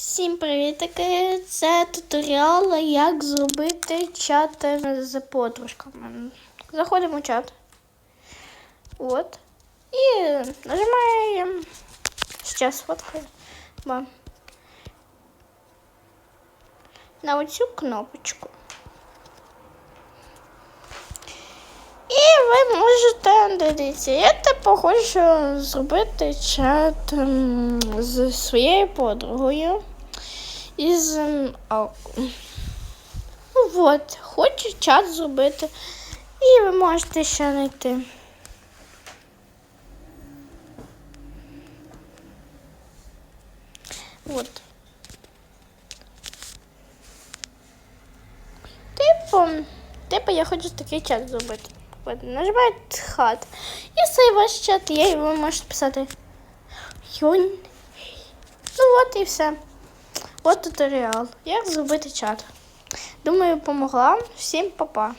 Всім привітки! Це туторіал, як зробити чат з подружками. Заходимо в чат. От. І нажимаємо. Зараз сфоткаю. На оцю кнопочку. І ви можете дивіться, я типу хочу зробити чат з своєю подругою із Алку. Ну от, хочу чат зробити. І ви можете ще знайти. От. Типу, типу, я хочу такий чат зробити. От, нажимаєте хат. І цей ваш чат є, і ви можете писати. Юнь. Ну от і все. От туторіал. Як зробити чат. Думаю, помогла. Всім па-па.